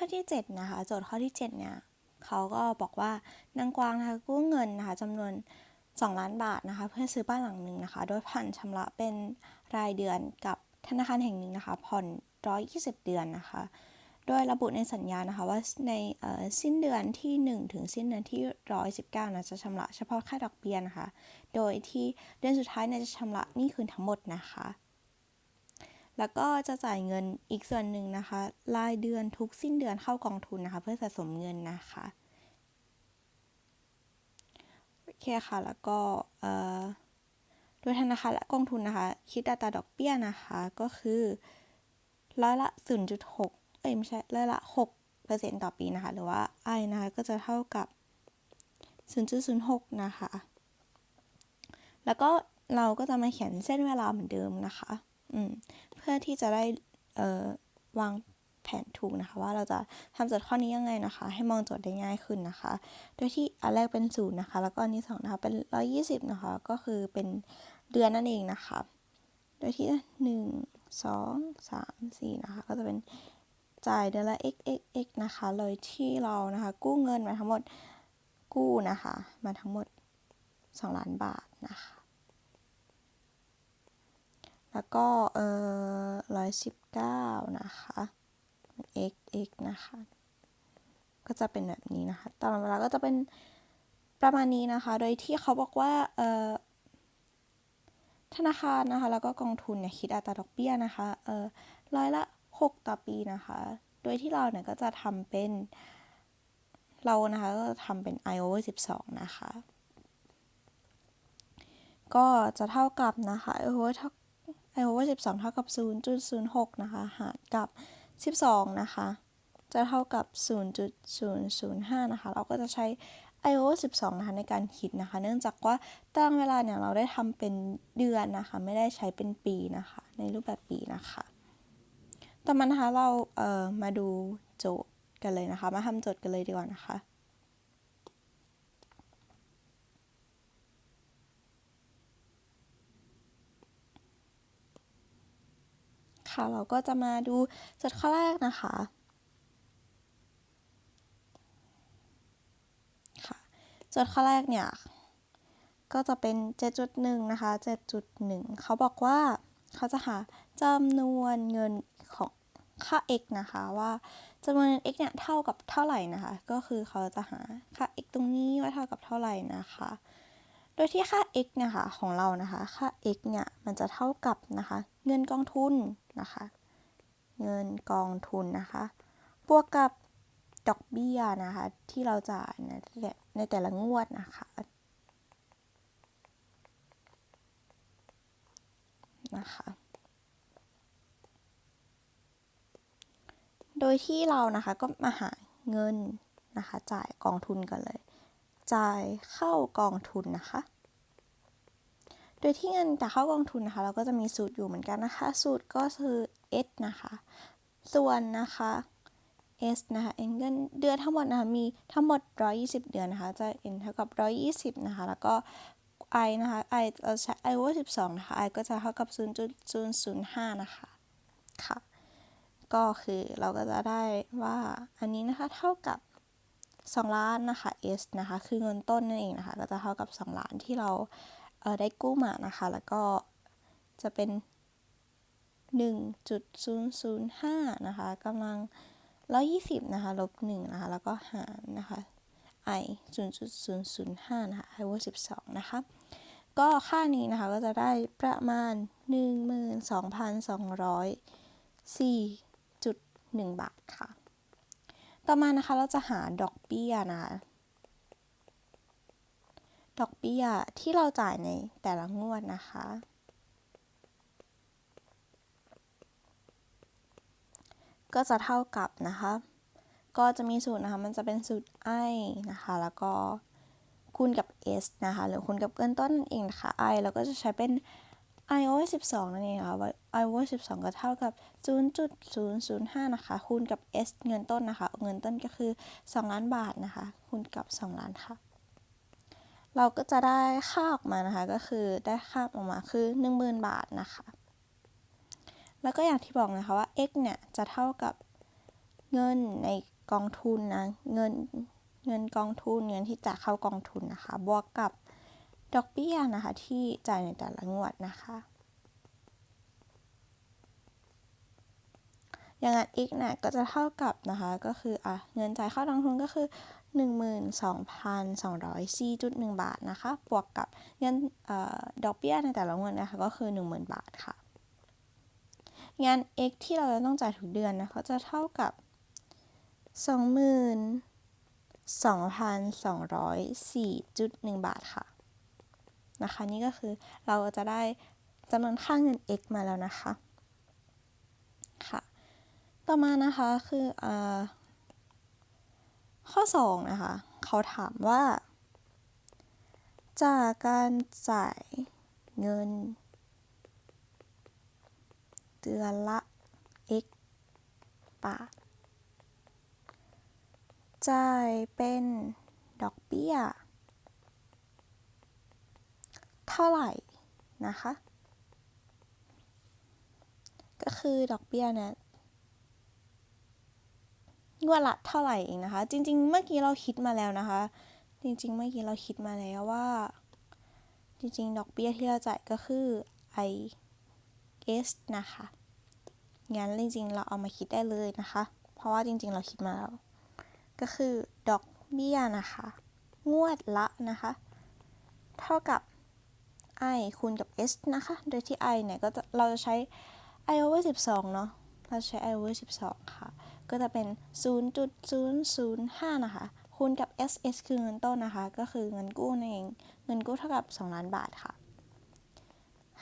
ข้อที่ 7 นะคะ โจทย์ข้อที่ 7 เนี่ยเขาก็บอกว่านางกวางนะคะกู้เงินนะคะจำนวน 2 ล้านบาทนะคะ เพื่อซื้อบ้านหลังหนึ่งนะคะ โดยผ่อนชำระเป็นรายเดือนกับธนาคารแห่งหนึ่งนะคะ ผ่อน 120 เดือนนะคะ โดยระบุในสัญญานะคะว่าในสิ้นเดือนที่ 1 ถึงสิ้นเดือนที่ 119นะจะชำระเฉพาะค่าดอกเบี้ยนะคะ โดยที่เดือนสุดท้ายเนี่ยจะชำระหนี้คืนทั้งหมดนะคะ แล้วก็จะจ่ายเงินอีกส่วนหนึ่งนะคะ รายเดือนทุกสิ้นเดือนเข้ากองทุนนะคะ เพื่อสะสมเงินนะคะโอเคค่ะ แล้วก็โดยธนาคารและกองทุนนะคะ คิดอัตราดอกเบี้ยนะคะก็คือร้อยละ 0.6 เอ้ยไม่ใช่ร้อยละ6เปอร์เซ็นต์ต่อปีนะคะ หรือว่า I นะคะก็จะเท่ากับ 0.06 นะคะ แล้วก็เราก็จะมาเขียนเส้นเวลาเหมือนเดิมนะคะ อืม พื่อที่จะได้เอ่อวางแผนถูกนะคะ ว่าเราจะทำโจทย์ข้อนี้ยังไงนะคะ ให้มองโจทย์ได้ง่ายขึ้นนะคะ โดยที่อันแรกเป็นศูนย์นะคะ แล้วก็อันที่สองนะคะเป็นร้อยี่สิบนะคะ ก็คือเป็นเดือนนั่นเองนะคะ โดยที่หนึ่งสองสามสี่นะคะก็จะเป็นจ่ายเดือนละ x x x นะคะ เลยที่เรานะคะ กู้เงินมาทั้งหมดกู้นะคะ มาทั้งหมด 2 ล้านบาทนะคะ แล้วก็เอ่อร้อยสิบเก้านะคะ x x นะคะ ก็จะเป็นแบบนี้นะคะตลอดเวลาก็จะเป็นประมาณนี้นะคะ โดยที่เขาบอกว่าเออธนาคารนะคะ แล้วก็กองทุนเนี่ยคิดอัตราดอกเบี้ยนะคะ เอ่อร้อยละ 6 ต่อปีนะคะ โดยที่เราเนี่ยก็จะทำเป็น เรานะคะก็จะทำเป็น i over 12 นะคะ ก็จะเท่ากับนะคะ i over เท่า i over 12 เท่ากับ 0.06 นะคะ หารกับ 12 นะคะ จะเท่ากับ 0.005 นะคะ เราก็จะใช้ i over 12 นะคะ ในการคิดนะคะ เนื่องจากว่าตารางเวลาเนี่ยเราได้ทำเป็นเดือนนะคะ ไม่ได้ใช้เป็นปีนะคะ ในรูปแบบปีนะคะ ต่อมานะคะเราเอ่อมาดูโจทย์กันเลยนะคะ มาทำโจทย์กันเลยดีกว่านะคะ เราก็จะมาดูโจทย์ข้อแรกนะคะค่ะโจทย์ข้อแรกเนี่ย ก็จะเป็น 7.1 นะคะ 7.1 เขาบอกว่าเขาจะหาจำนวนเงินของค่า x นะคะว่าจำนวนเงิน x เนี่ยเท่ากับเท่าไหร่นะคะ ก็คือเขาจะหาค่า x ตรงนี้ว่าเท่ากับเท่าไหร่นะคะ โดยที่ค่า x เนี่ยค่ะของเรานะคะ ค่า x เนี่ยมันจะเท่ากับนะคะ เงินกองทุน นะคะ เงินกองทุนนะคะ บวกกับดอกเบี้ยนะคะ ที่เราจ่ายในแต่ในแต่ละงวดนะคะนะคะ โดยที่เรานะคะก็มาหาเงินนะคะ จ่ายกองทุนกันเลย จ่ายเข้ากองทุนนะคะ โดยที่เงินจะเข้ากองทุนนะคะ เราก็จะมีสูตรอยู่เหมือนกันนะคะ สูตรก็คือ S นะคะ ส่วนนะคะ S นะคะเงินเดือนทั้งหมดนะคะมีทั้งหมด 120 เดือนนะคะ จะ N เท่ากับ 120 นะคะ แล้วก็ I นะคะ I เราใช้ I over 12 นะคะ I ก็จะเท่ากับ 0.005 นะคะ ค่ะ ก็คือเราก็จะได้ว่าอันนี้นะคะเท่ากับ 2 ล้านนะคะ S นะคะ คือเงินต้นนั่นเองนะคะ ก็จะเท่ากับ 2 ล้านที่เรา ได้กู้มานะคะ แล้วก็จะเป็น 1.005 นะคะกำลัง 120 นะคะ ลบ 1 นะคะ แล้วก็หารนะคะ i 0.005 นะคะ i over 12 นะคะ ก็ค่านี้นะคะก็จะได้ประมาณ 12,204.1 บาทค่ะ ต่อมานะคะเราจะหาดอกเบี้ยนะคะ ดอกเบี้ยที่เราจ่ายในแต่ละงวดนะคะ ก็จะเท่ากับนะคะ ก็จะมีสูตรนะคะ มันจะเป็นสูตร i นะคะ แล้วก็คูณกับ s นะคะ หรือคูณกับเงินต้นนั่นเองนะคะ i เราก็จะใช้เป็น i over 12 นั่นเองค่ะ i over 12 ก็เท่ากับ 0.005 นะคะ คูณกับ s เงินต้นนะคะ เงินต้นก็คือ 2 ล้านบาทนะคะ คูณกับ 2 ล้านค่ะ เราก็จะได้ค่าออกมานะคะ ก็คือได้ค่าออกมาคือ 10,000 บาทนะคะ แล้วก็อย่างที่บอกนะคะว่า x เนี่ยจะเท่ากับเงินในกองทุนนะ เงินเงินกองทุนเงินที่จะเข้ากองทุนนะคะ บวกกับดอกเบี้ยนะคะที่จ่ายในแต่ละงวดนะคะอย่างนั้น x เนี่ยก็จะเท่ากับนะคะ ก็คืออะเงินจ่ายเข้ากองทุนก็คือ 12,204.1 บาทนะคะ บวกกับเงินอดอกเบี้ยในแต่ละเงวดนะคะ ก็คือ 10,000 บาทค่ะ งาน x ที่เราจะต้องจ่ายทุกเดือนนะคะจะเท่ากับ 22,204.1 บาทค่ะ นะคะ นี่ก็คือเราจะได้จำนวนค่าเงิน x มาแล้วนะคะ ค่ะ ต่อมานะคะคืออ ข้อ 2 นะคะ เขาถามว่า จากการจ่ายเงิน เดือนละ x บาท จ่ายเป็นดอกเบี้ย เท่าไหร่นะคะ ก็คือดอกเบี้ยเนี่ย งวดละเท่าไหร่เองนะคะ จริง ๆ เมื่อกี้เราคิดมาแล้วนะคะ จริง ๆ เมื่อกี้เราคิดมาแล้วว่า จริง ๆ ดอกเบี้ยที่เราจ่ายก็คือ i s นะคะงั้นจริง ๆ เราเอามาคิดได้เลยนะคะ เพราะว่าจริง ๆ เราคิดมาแล้วก็คือดอกเบี้ยนะคะ งวดละนะคะ เท่ากับ i คูณกับ s นะคะ โดยที่ i เนี่ยก็จะเราจะใช้ i over 12 เนาะ เราใช้ i over 12 ค่ะ ก็จะเป็น 0.005 นะคะ คูณกับ SS คือเงินต้นนะคะ ก็คือเงินกู้นั่นเอง เงินกู้เท่ากับ 2 ล้านบาทค่ะ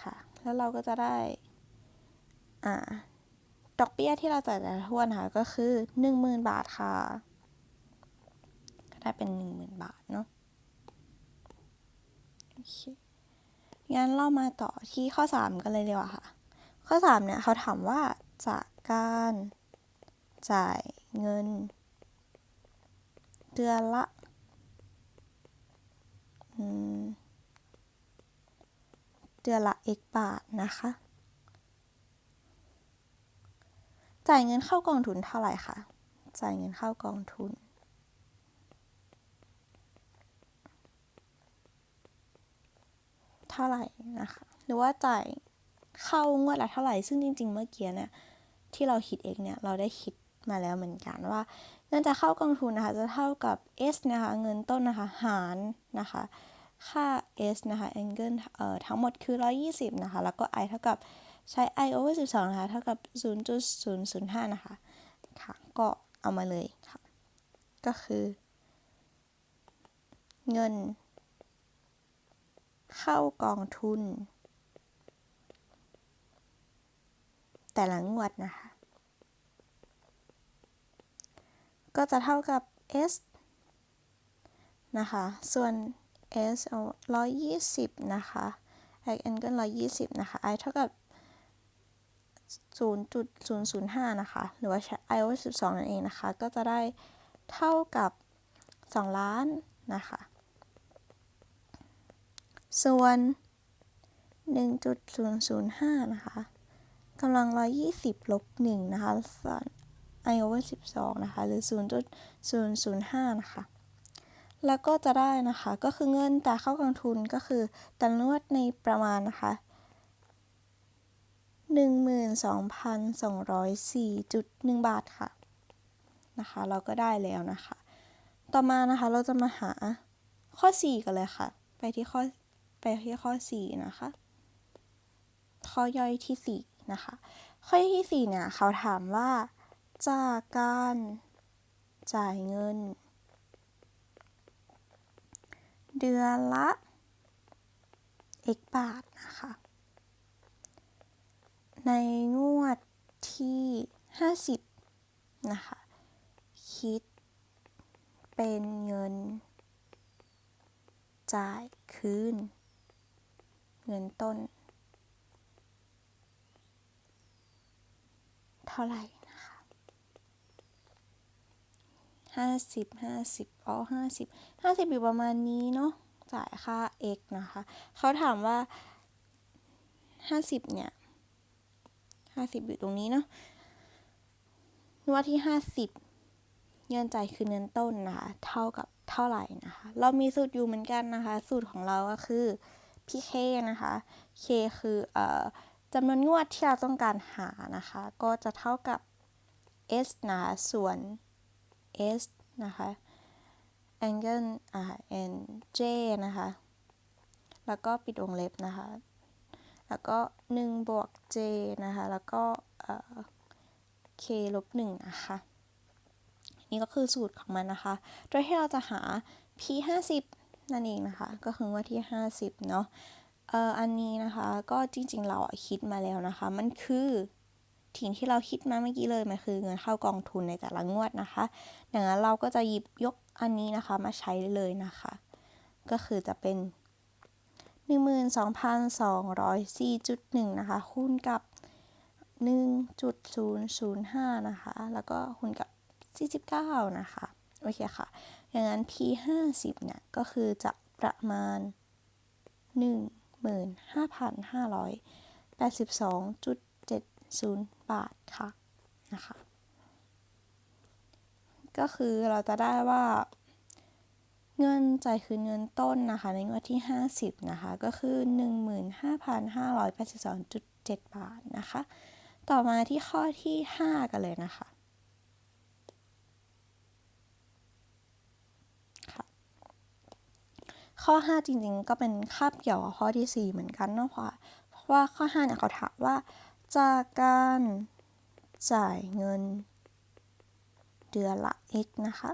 ค่ะ แล้วเราก็จะได้ อ่า ดอกเบี้ยที่เราจ่ายแต่ละทวนนะคะก็คือ 10,000 บาทค่ะ ก็ได้เป็น 10,000 บาทเนาะ โอเค งั้นเรามาต่อที่ข้อ 3 กันเลยดีกว่าค่ะ ข้อ 3 เนี่ยเขาถามว่าจากการ จ่ายเงิน เดือนละเดือนละ x บาทนะคะ จ่ายเงินเข้ากองทุนเท่าไหร่คะจ่ายเงินเข้ากองทุนเท่าไหร่นะคะ หรือว่าจ่ายเข้างวดละเท่าไหร่ ซึ่งจริง ๆ เมื่อกี้เนี่ยที่เราคิดเองเนี่ย เราได้คิด มาแล้วเหมือนกันว่า เงินจะเข้ากองทุนนะคะ จะเท่ากับ S นะคะ เงินต้นนะคะ หารนะคะ ค่า S นะคะ angle เอ่อทั้งหมดคือ 120 นะคะ แล้วก็ i เท่ากับใช้ i over 12 นะคะ เท่ากับ 0.005 นะคะ ค่ะ ก็เอามาเลยค่ะ ก็คือ เงิน เข้ากองทุน แต่ละงวดนะคะ ก็จะเท่ากับ s นะคะ ส่วน s เอา120 นะคะ x n ก็120 นะคะ i เท่ากับ 0.005 นะคะ หรือว่าใช้ iOS 12 นั่นเองนะคะ ก็จะได้เท่ากับ 2 ล้านนะคะ ส่วน 1.005 นะคะกำลัง 120 ลบ 1 นะคะส่วน i over 12 นะคะ หรือ 0.005 นะคะ แล้วก็จะได้นะคะ ก็คือเงินแต่เข้ากองทุนก็คือต่นวดในประมาณนะคะ12,204.1 บาทค่ะ นะคะ เราก็ได้แล้วนะคะ ต่อมานะคะ เราจะมาหาข้อ 4 กันเลยค่ะ ไปที่ข้อ ไปที่ข้อ 4 นะคะ ข้อย่อยที่ 4 นะคะ ข้อย่อยที่ 4 เนี่ย เขาถามว่า จากการจ่ายเงิน เดือนละ x บาทนะคะ ในงวดที่ 50 นะคะ คิดเป็นเงิน จ่ายคืน เงินต้น เท่าไหร่ ห้าสิบห้าสิบอ๋อห้าสิบห้าสิบอยู่ประมาณนี้เนาะจ่ายค่า x นะคะเขาถามว่าห้าสิบเนี่ยห้าสิบอยู่ตรงนี้เนาะงวดที่50เงินจ่ายคือเงินต้นนะคะเท่ากับเท่าไหร่นะคะ เรามีสูตรอยู่เหมือนกันนะคะ สูตรของเราก็คือ PK นะคะ K คือเอ่อจำนวนงวดที่เราต้องการหานะคะ ก็จะเท่ากับ S นะส่วน S นะคะ angle อ่า n j นะคะ แล้วก็ปิดวงเล็บนะคะ แล้วก็ 1 บวก j นะคะ แล้วก็เอ่อ k ลบ1นะคะ นี่ก็คือสูตรของมันนะคะ โดยที่เราจะหา p 50นั่นเองนะคะ ก็คือว่าที่ 50 เนาะเอ่ออันนี้นะคะ ก็จริงๆ เราคิดมาแล้วนะคะ มันคือ ถิ่งที่เราคิดมาเมื่อกี้เลยมันคือเงินเข้ากองทุนในแต่ละงวดนะคะดังนั้นเราก็จะหยิบยกอันนี้นะคะมาใช้เลยนะคะ ก็คือจะเป็น 12,204.1 นะคะ คูณกับ 1.005 นะคะ แล้วก็คูณกับ 49 นะคะ โอเคค่ะ อย่างนั้น P 50เนี่ย ก็คือจะประมาณ 15,582.70 บาทค่ะนะคะ ก็คือเราจะได้ว่า เงินจ่ายคืนเงินต้นนะคะ ในงวดที่ 50 นะคะ ก็คือ 15,582.7 บาทนะคะ ต่อมาที่ข้อที่ 5 กันเลยนะคะข้อ 5 จริงๆ ก็เป็นคาบเกี่ยวกับข้อที่ 4 เหมือนกันเนาะเพราะเพราะว่าข้อ5เนี่ยเขาถามว่า จากการจ่ายเงิน เดือนละ x นะคะ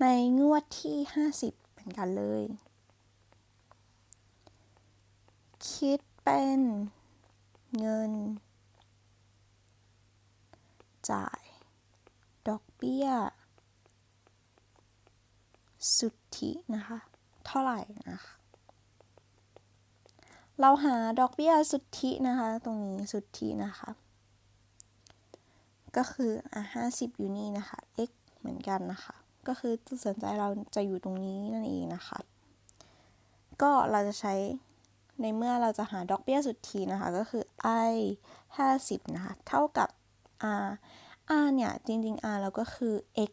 ในงวดที่ 50 เหมือนกันเลย คิดเป็นเงิน จ่าย ดอกเบี้ย สุทธินะคะ เท่าไหร่นะคะ เราหาดอกเบี้ยสุทธินะคะ ตรงนี้สุทธินะคะ ก็คืออะ50อยู่นี่นะคะ x เหมือนกันนะคะ ก็คือจุดสนใจเราจะอยู่ตรงนี้นั่นเองนะคะ ก็เราจะใช้ในเมื่อเราจะหาดอกเบี้ยสุทธินะคะ ก็คือ i 50 นะคะ เท่ากับ r r เนี่ย จริงๆ r เราก็คือ x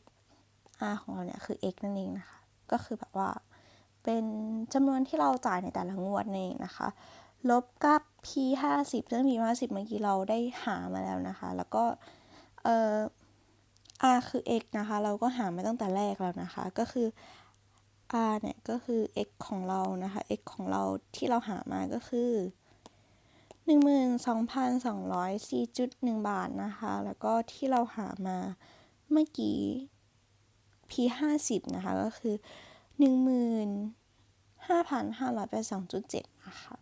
r ของเราเนี่ย คือ x นั่นเองนะคะ ก็คือแบบว่า เป็นจำนวนที่เราจ่ายในแต่ละงวดนี่นะคะ ลบกับ p 50ซึ่ง p 50เมื่อกี้เราได้หามาแล้วนะคะ แล้วก็เอ่อ r คือ x นะคะ เราก็หามาตั้งแต่แรกแล้วนะคะ ก็คือ r เนี่ยก็คือ x ของเรานะคะ x ของเราที่เราหามาก็คือ 12,204.1 บาทนะคะ แล้วก็ที่เราหามาเมื่อกี้ p 50นะคะ ก็คือ 15,582.7 นะคะ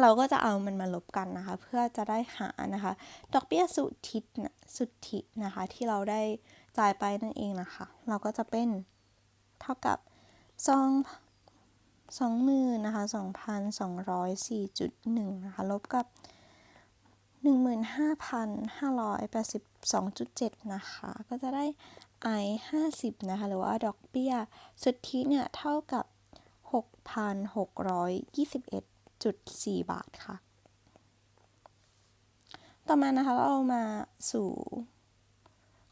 เราก็จะเอามันมาลบกันนะคะ เพื่อจะได้หานะคะ ดอกเบี้ยสุทธินะสุทธินะคะ ที่เราได้จ่ายไปนั่นเองนะคะ เราก็จะเป็นเท่ากับสองสองหมื่นนะคะสองพันสองร้อยสี่จุดหนึ่งนะคะ ลบกับหนึ่งหมื่นห้าพันห้าร้อยแปดสิบสองจุดเจ็ดนะคะ ก็จะได้ i ห้าสิบนะคะ หรือว่าดอกเบี้ย สุทธิเนี่ย เท่ากับหกพันหกร้อยยี่สิบเอ็ดจุดสี่บาทค่ะ ต่อมานะคะ เรามาสู่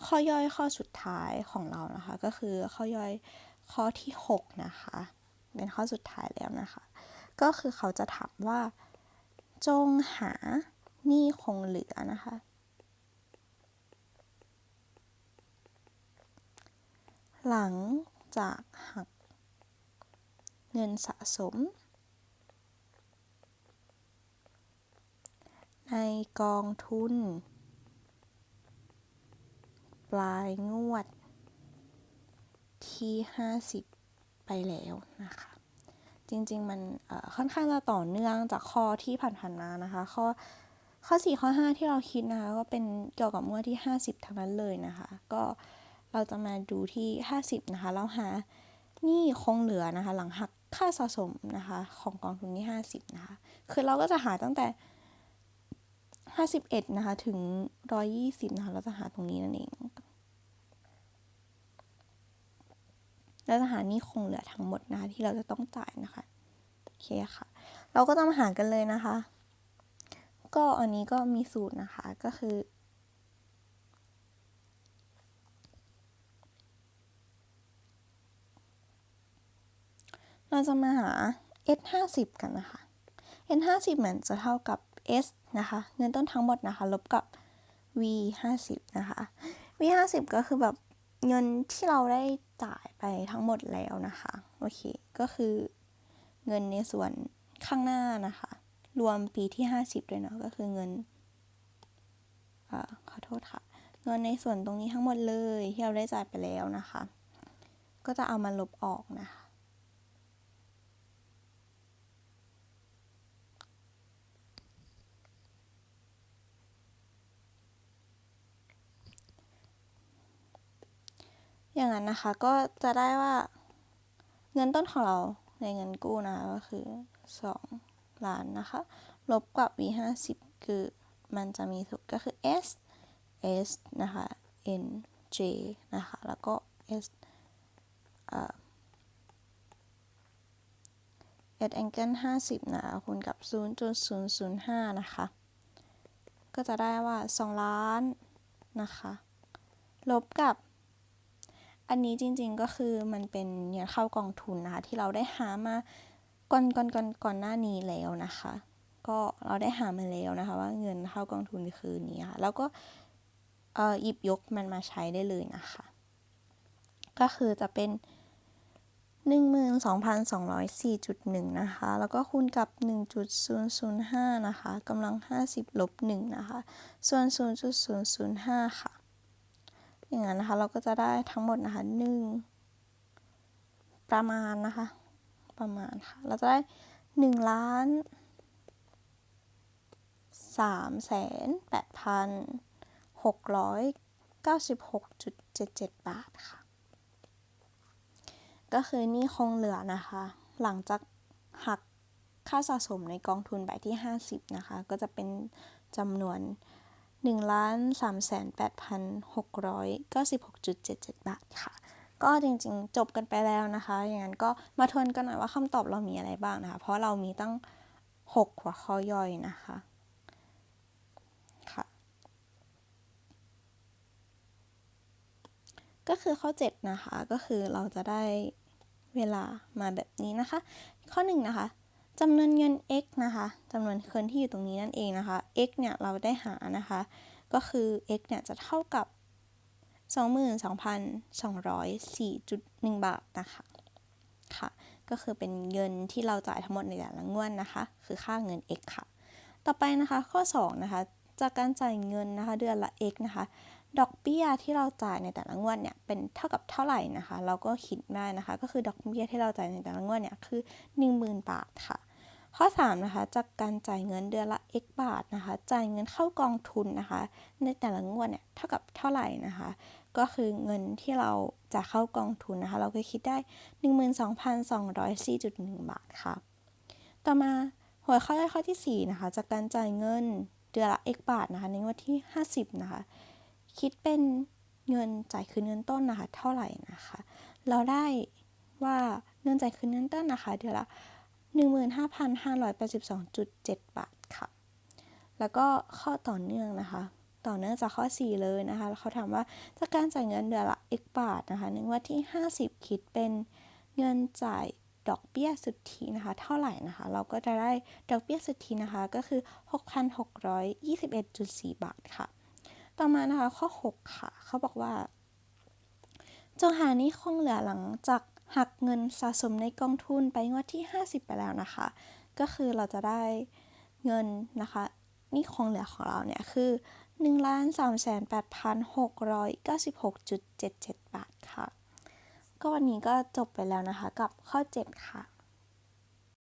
ข้อย่อยข้อสุดท้ายของเรานะคะ ก็คือข้อย่อยข้อที่ 6 นะคะ เป็นข้อสุดท้ายแล้วนะคะ ก็คือเขาจะถามว่า จงหาหนี้คงเหลือนะคะ หลังจากหัก เงินสะสม ในกองทุน ปลายงวด ที่ 50 ไปแล้วนะคะ จริง ๆ มันค่อนข้างจะต่อเนื่องจากข้อที่ผ่านๆมานะคะ ข้อข้อ 4 ข้อ 5 ที่เราคิดนะคะ ก็เป็นเกี่ยวกับงวดที่ 50ทั้งนั้นเลยนะคะ ก็ เราจะมาดูที่ 50 นะคะ เราหาหนี่คงเหลือนะคะ หลังหักค่าสะสมนะคะ ของกองทุนที่50 นะคะ คือเราก็จะหาตั้งแต่ 51 นะคะ ถึง 120 นะคะ เราจะหาตรงนี้นั่นเองแล้วจะหาหนี่คงเหลือทั้งหมดนะคะ ที่เราจะต้องจ่ายนะคะ โอเคค่ะ เราก็จะมาหากันเลยนะคะ ก็อันนี้ก็มีสูตรนะคะ ก็คือ เราจะมาหา s 50กันนะคะ s 50เหมือนจะเท่ากับ s นะคะ เงินต้นทั้งหมดนะคะ ลบกับ v 50นะคะ v 50ก็คือแบบเงินที่เราได้จ่ายไปทั้งหมดแล้วนะคะ โอเค ก็คือเงินในส่วนข้างหน้านะคะ รวมปีที่ 50 ด้วยเนาะ ก็คือเงินอขอโทษค่ะ เงินในส่วนตรงนี้ทั้งหมดเลยที่เราได้จ่ายไปแล้วนะคะ ก็จะเอามาลบออกนะคะ อย่างนั้นนะคะ ก็จะได้ว่า เงินต้นของเราในเงินกู้นะก็คือ 2 ล้านนะคะ ลบกับ v 50คือมันจะมีสูตรก็คือ s s นะคะ n j นะคะ แล้วก็ s เอ่อ s angle 50 นะคะคูณกับ 0.005 นะคะ ก็จะได้ว่า 2 ล้านนะคะ ลบกับ อันนี้จริงๆก็คือมันเป็นเงินเข้ากองทุนนะคะที่เราได้หามาก่อนก่อนก่อนก่อนหน้านี้แล้วนะคะ ก็เราได้หามาแล้วนะคะ ว่าเงินเข้ากองทุนคือนี้ค่ะแล้วก็ออหยิบยกมันมาใช้ได้เลยนะคะ ก็คือจะเป็น 12,204.1 นะคะ แล้วก็คูณกับ 1.005 นะคะกำลัง 50 ลบ 1 นะคะ ส่วน 0.005 ค่ะ อย่างนั้นนะคะ เราก็จะได้ทั้งหมดนะคะ1ประมาณนะคะ ประมาณค่ะ เราจะได้1ล้าน3แสน8,696.77บาทค่ะ ก็คือนี่คงเหลือนะคะ หลังจากหักค่าสะสมในกองทุนใบที่ 50 นะคะ ก็จะเป็นจำนวน 1ล้าน3แสน8,696.77บาทค่ะ ก็จริงๆ จบกันไปแล้วนะคะ อย่างนั้นก็มาทวนกันหน่อยว่าคำตอบเรามีอะไรบ้างนะคะ เพราะเรามีตั้ง6หัวข้อย่อยนะคะค่ะ ก็คือข้อ 7 นะคะ ก็คือเราจะได้เวลามาแบบนี้นะคะ ข้อ1นะคะ จำนวนเงิน x นะคะจำนวนเงินที่อยู่ตรงนี้นั่นเองนะคะ x เนี่ยเราได้หานะคะ ก็คือ x เนี่ยจะเท่ากับ 22,204.1 บาทนะคะค่ะก็คือเป็นเงินที่เราจ่ายทั้งหมดในแต่ละงวดนะคะ คือค่าเงิน x ค่ะ ต่อไปนะคะข้อ 2 นะคะ จากการจ่ายเงินนะคะเดือนละ x นะคะ ดอกเบี้ยที่เราจ่ายในแต่ละงวดเนี่ยเป็นเท่ากับเท่าไหร่นะคะ เราก็คิดได้นะคะ ก็คือดอกเบี้ยที่เราจ่ายในแต่ละงวดเนี่ยคือ 10,000 บาทค่ะ ข้อ 3 นะคะ จากการจ่ายเงินเดือนละ x บาทนะคะ จ่ายเงินเข้ากองทุนนะคะ ในแต่ละงวดเนี่ยเท่ากับเท่าไหร่นะคะ ก็คือเงินที่เราจะเข้ากองทุนนะคะ เราก็คิดได้ 12,204.1 บาทค่ะ ต่อมาหัวข้อย่อยข้อที่ 4 นะคะ จากการจ่ายเงินเดือนละ x บาทนะคะ ในงวดที่ 50 นะคะ คิดเป็นเงินจ่ายคืนเงินต้นนะคะ เท่าไหร่นะคะ เราได้ว่าเงินจ่ายคืนเงินต้นนะคะ เดือนละ 15,582.7 บาทค่ะ แล้วก็ข้อต่อเนื่องนะคะ ต่อเนื่องจากข้อ 4 เลยนะคะ เขาถามว่าจากการจ่ายเงินเดือนละ x บาทนะคะในงวดที่ 50 คิดเป็นเงินจ่ายดอกเบี้ยสุทธินะคะ เท่าไหร่นะคะ เราก็จะได้ดอกเบี้ยสุทธินะคะก็คือ 6,621.4 บาทค่ะ ต่อมานะคะข้อ 6 ค่ะ เขาบอกว่าจงหานี้คงเหลือหลังจาก หักเงินสะสมในกองทุนไปงวดที่ 50 ไปแล้วนะคะ ก็คือเราจะได้เงินนะคะนี่คงเหลือของเราเนี่ยคือ1 3 8 6 9 6 7 7 บาทค่ะ ก็วันนี้ก็จบไปแล้วนะคะกับข้อ 7 ค่ะ